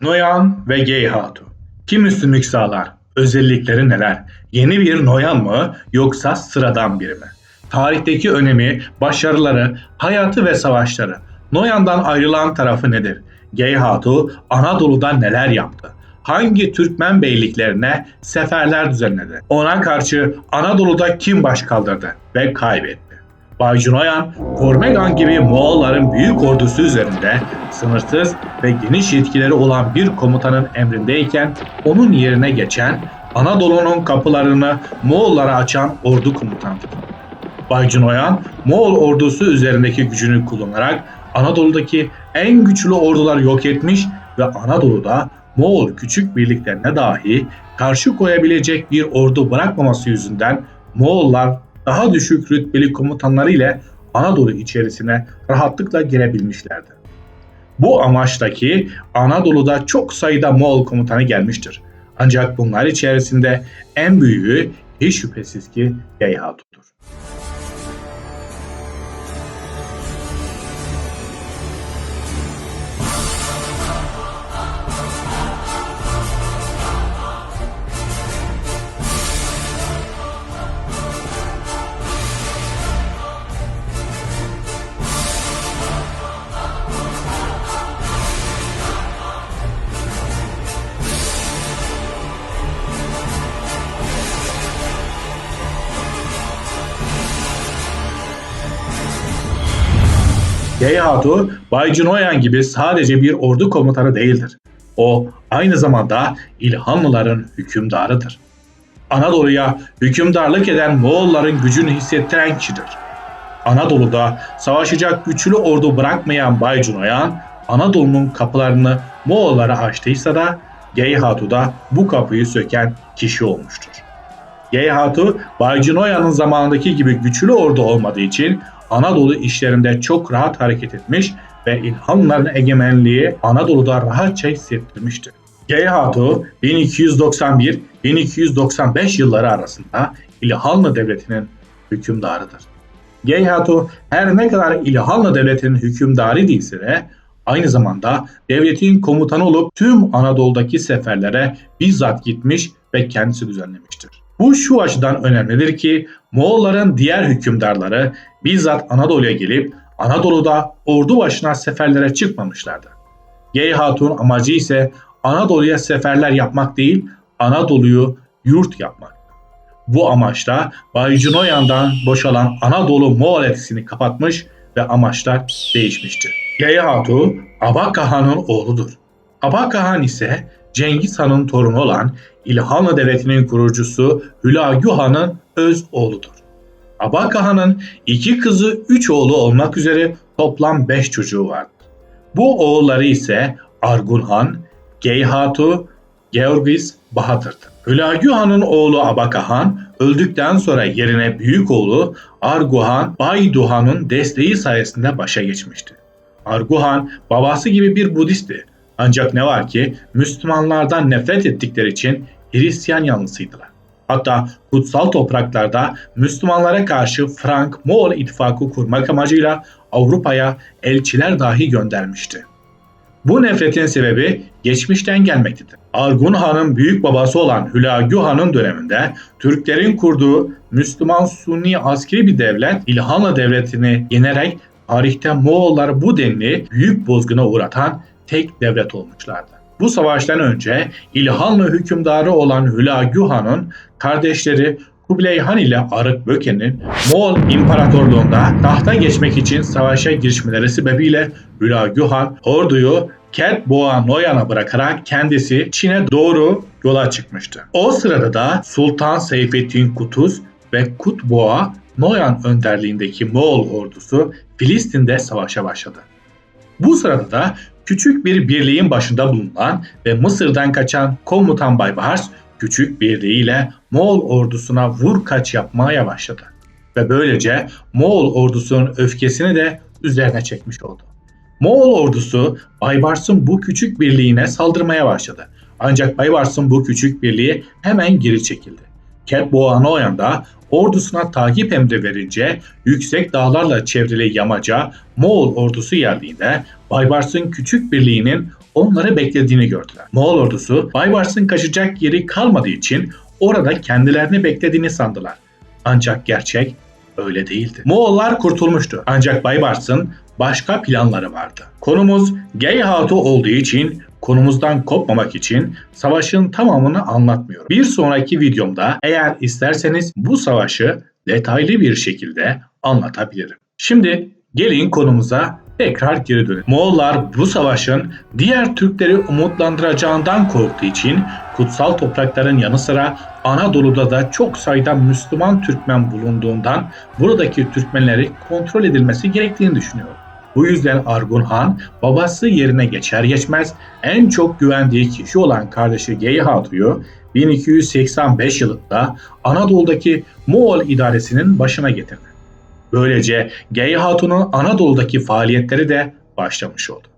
Noyan ve Geyhatu. Kim üstünlük sağlar? Özellikleri neler? Yeni bir Noyan mı yoksa sıradan biri mi? Tarihteki önemi, başarıları, hayatı ve savaşları. Noyan'dan ayrılan tarafı nedir? Geyhatu Anadolu'da neler yaptı? Hangi Türkmen beyliklerine seferler düzenledi? Ona karşı Anadolu'da kim baş kaldırdı ve kaybetti? Baycun Oyan, Kormegan gibi Moğolların büyük ordusu üzerinde sınırsız ve geniş yetkileri olan bir komutanın emrindeyken onun yerine geçen Anadolu'nun kapılarını Moğollara açan ordu komutanıdır. Baycun Oyan, Moğol ordusu üzerindeki gücünü kullanarak Anadolu'daki en güçlü orduları yok etmiş ve Anadolu'da Moğol küçük birliklerine dahi karşı koyabilecek bir ordu bırakmaması yüzünden Moğollar daha düşük rütbeli komutanları ile Anadolu içerisine rahatlıkla girebilmişlerdi. Bu amaçtaki Anadolu'da çok sayıda Moğol komutanı gelmiştir. Ancak bunlar içerisinde en büyüğü hiç şüphesiz ki Geyhatu'dur. Geyhatu, Baycun Oyan gibi sadece bir ordu komutanı değildir. O aynı zamanda İlhanlıların hükümdarıdır. Anadolu'ya hükümdarlık eden Moğolların gücünü hissettiren kişidir. Anadolu'da savaşacak güçlü ordu bırakmayan Baycun Oyan, Anadolu'nun kapılarını Moğollara açtıysa da Geyhatu da bu kapıyı söken kişi olmuştur. Geyhatu, Baycun Oya'nın zamanındaki gibi güçlü ordu olmadığı için Anadolu işlerinde çok rahat hareket etmiş ve İlhanlıların egemenliği Anadolu'da rahatça hissettirmiştir. Geyhatu 1291-1295 yılları arasında İlhanlı Devleti'nin hükümdarıdır. Geyhatu her ne kadar İlhanlı Devleti'nin hükümdarı değilse de aynı zamanda devletin komutanı olup tüm Anadolu'daki seferlere bizzat gitmiş ve kendisi düzenlemiştir. Bu şu açıdan önemlidir ki Moğolların diğer hükümdarları bizzat Anadolu'ya gelip Anadolu'da ordu başına seferlere çıkmamışlardı. Geyhatun amacı ise Anadolu'ya seferler yapmak değil, Anadolu'yu yurt yapmak. Bu amaçla Baycunoyan'dan boşalan Anadolu Moğol etkisini kapatmış ve amaçlar değişmiştir. Geyhatu Abaka Han'ın oğludur. Abaka Han ise Cengiz Han'ın torunu olan İlhanlı Devleti'nin kurucusu Hülagü Han'ın öz oğludur. Abaka Han'ın iki kızı, üç oğlu olmak üzere toplam beş çocuğu vardır. Bu oğulları ise Argun Han, Geyhatu, Georgis Bahadır'dır. Hülagü Han'ın oğlu Abaka Han öldükten sonra yerine büyük oğlu Arguhan Bayduhan'ın desteği sayesinde başa geçmişti. Arguhan babası gibi bir Budistti. Ancak ne var ki Müslümanlardan nefret ettikleri için Hristiyan yanlısıydılar. Hatta kutsal topraklarda Müslümanlara karşı Frank-Moğol ittifakı kurmak amacıyla Avrupa'ya elçiler dahi göndermişti. Bu nefretin sebebi geçmişten gelmektedir. Argun Han'ın büyük babası olan Hülagü Han'ın döneminde Türklerin kurduğu Müslüman Sunni askeri bir devlet İlhanlı Devleti'ni yenerek tarihte Moğolları bu denli büyük bozguna uğratan tek devlet olmuşlardı. Bu savaştan önce İlhanlı hükümdarı olan Hülagü Han'ın kardeşleri Kubilay Han ile Arık Böke'nin Moğol İmparatorluğunda tahta geçmek için savaşa girişmeleri sebebiyle Hülagü Han orduyu Ketboğa Noyan'a bırakarak kendisi Çin'e doğru yola çıkmıştı. O sırada da Sultan Seyfettin Kutuz ve Kutboğa Noyan önderliğindeki Moğol ordusu Filistin'de savaşa başladı. Bu sırada da küçük bir birliğin başında bulunan ve Mısır'dan kaçan komutan Baybars küçük birliğiyle Moğol ordusuna vur kaç yapmaya başladı. Ve böylece Moğol ordusunun öfkesini de üzerine çekmiş oldu. Moğol ordusu Baybars'ın bu küçük birliğine saldırmaya başladı. Ancak Baybars'ın bu küçük birliği hemen geri çekildi. Ketboğanoyan da ordusuna takip emri verince yüksek dağlarla çevrili yamaca Moğol ordusu geldiğinde Baybars'ın küçük birliğinin onları beklediğini gördüler. Moğol ordusu Baybars'ın kaçacak yeri kalmadığı için orada kendilerini beklediğini sandılar. Ancak gerçek öyle değildi. Moğollar kurtulmuştu. Ancak Baybars'ın başka planları vardı. Konumuz Geyhat'ı olduğu için konumuzdan kopmamak için savaşın tamamını anlatmıyorum. Bir sonraki videomda eğer isterseniz bu savaşı detaylı bir şekilde anlatabilirim. Şimdi gelin konumuza tekrar geri dönelim. Moğollar bu savaşın diğer Türkleri umutlandıracağından korktuğu için kutsal toprakların yanı sıra Anadolu'da da çok sayıda Müslüman Türkmen bulunduğundan buradaki Türkmenleri kontrol edilmesi gerektiğini düşünüyor. Bu yüzden Argun Han babası yerine geçer geçmez en çok güvendiği kişi olan kardeşi Geyhatu'yu 1285 yılında Anadolu'daki Moğol idaresinin başına getirdi. Böylece Geyhatu'nun Anadolu'daki faaliyetleri de başlamış oldu.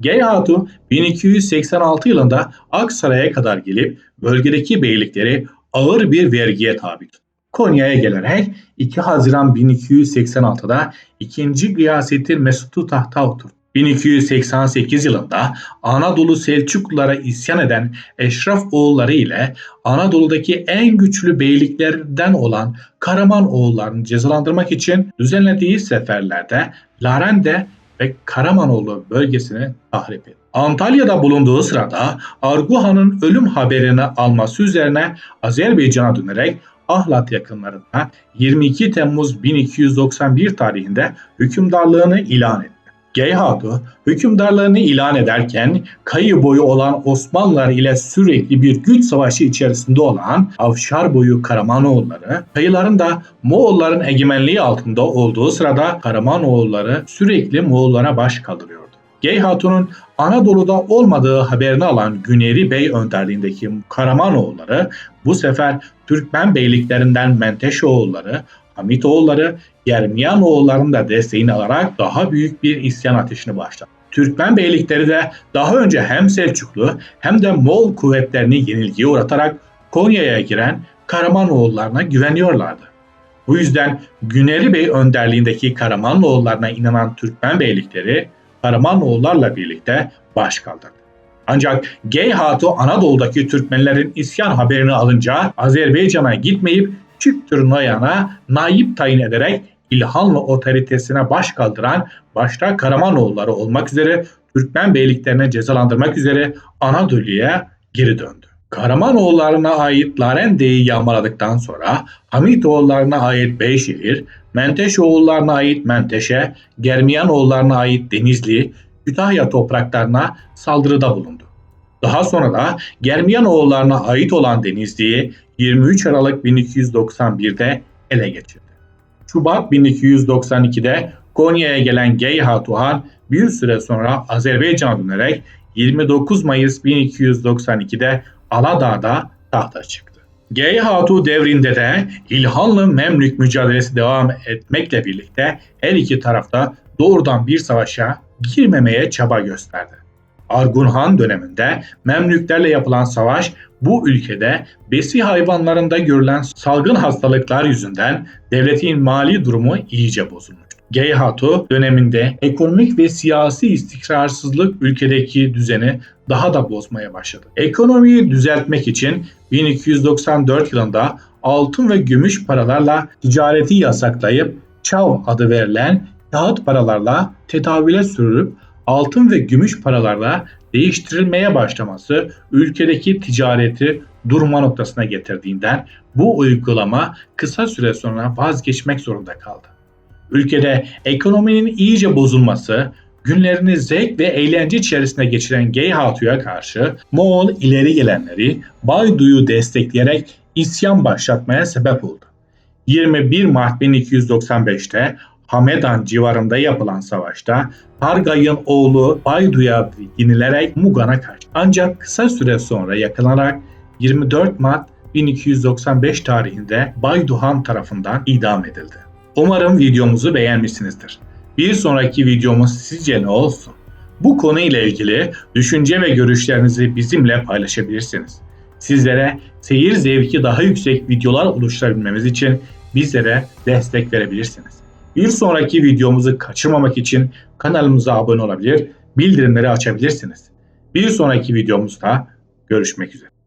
Geyhatu 1286 yılında Aksaray'a kadar gelip bölgedeki beylikleri ağır bir vergiye tabi tuttu. Konya'ya gelerek 2 Haziran 1286'da 2. Gıyasettin Mesut'u tahta oturdu. 1288 yılında Anadolu Selçuklulara isyan eden Eşraf oğulları ile Anadolu'daki en güçlü beyliklerden olan Karaman oğullarını cezalandırmak için düzenlediği seferlerde Larende ve Karamanoğlu bölgesini tahrip etti. Antalya'da bulunduğu sırada Arguhan'ın ölüm haberini alması üzerine Azerbaycan'a dönerek Ahlat yakınlarında 22 Temmuz 1291 tarihinde hükümdarlığını ilan etti. Geyhatu hükümdarlığını ilan ederken kayı boyu olan Osmanlılar ile sürekli bir güç savaşı içerisinde olan Avşar boyu Karamanoğulları, kayıların da Moğolların egemenliği altında olduğu sırada Karamanoğulları sürekli Moğollara baş kaldırıyordu. Geyhatu'nun Anadolu'da olmadığı haberini alan Güneri Bey önderliğindeki Karamanoğulları bu sefer Türkmen beyliklerinden Menteşoğulları, Hamitoğulları, Germiyanoğullarının da desteğini alarak daha büyük bir isyan ateşini başladı. Türkmen beylikleri de daha önce hem Selçuklu hem de Moğol kuvvetlerini yenilgiye uğratarak Konya'ya giren Karamanoğullarına güveniyorlardı. Bu yüzden Güneri Bey önderliğindeki Karamanoğullarına inanan Türkmen beylikleri Karamanoğullarla birlikte baş kaldırdı. Ancak Geyhatu Anadolu'daki Türkmenlerin isyan haberini alınca Azerbaycan'a gitmeyip Çüktür Noyan'a naip tayin ederek İlhanlı otoritesine baş kaldıran başta Karamanoğulları olmak üzere Türkmen beyliklerine cezalandırmak üzere Anadolu'ya geri döndü. Karamanoğullarına ait Larende'yi yağmaladıktan sonra Hamitoğullarına ait Beyşehir, Menteşoğullarına ait Menteşe, Germiyanoğullarına ait Denizli, Kütahya topraklarına saldırıda bulundu. Daha sonra da Germiyanoğullarına ait olan Denizli'yi 23 Aralık 1291'de ele geçirdi. Şubat 1292'de Konya'ya gelen Geyhatu Han bir süre sonra Azerbaycan'a dönerek 29 Mayıs 1292'de Aladağ'da tahta çıktı. Geyhatu devrinde de İlhanlı Memlük mücadelesi devam etmekle birlikte her iki tarafta doğrudan bir savaşa girmemeye çaba gösterdi. Argunhan döneminde Memlüklerle yapılan savaş bu ülkede besi hayvanlarında görülen salgın hastalıklar yüzünden devletin mali durumu iyice bozulmuş. Geyhatu döneminde ekonomik ve siyasi istikrarsızlık ülkedeki düzeni daha da bozmaya başladı. Ekonomiyi düzeltmek için 1294 yılında altın ve gümüş paralarla ticareti yasaklayıp çav adı verilen kağıt paralarla tedavüle sürülüp altın ve gümüş paralarla değiştirilmeye başlaması ülkedeki ticareti durma noktasına getirdiğinden bu uygulama kısa süre sonra vazgeçmek zorunda kaldı. Ülkede ekonominin iyice bozulması, günlerini zevk ve eğlence içerisinde geçiren Geyhatu'ya karşı Moğol ileri gelenleri Baydu'yu destekleyerek isyan başlatmaya sebep oldu. 21 Mart 1295'te Hamedan civarında yapılan savaşta Hargay'ın oğlu Baydu'ya yenilerek Mugan'a kaçtı. Ancak kısa süre sonra yakalanarak 24 Mart 1295 tarihinde Baydu Han tarafından idam edildi. Umarım videomuzu beğenmişsinizdir. Bir sonraki videomuz sizce ne olsun? Bu konu ile ilgili düşünce ve görüşlerinizi bizimle paylaşabilirsiniz. Sizlere seyir zevki daha yüksek videolar oluşturabilmemiz için bizlere destek verebilirsiniz. Bir sonraki videomuzu kaçırmamak için kanalımıza abone olabilir, bildirimleri açabilirsiniz. Bir sonraki videomuzda görüşmek üzere.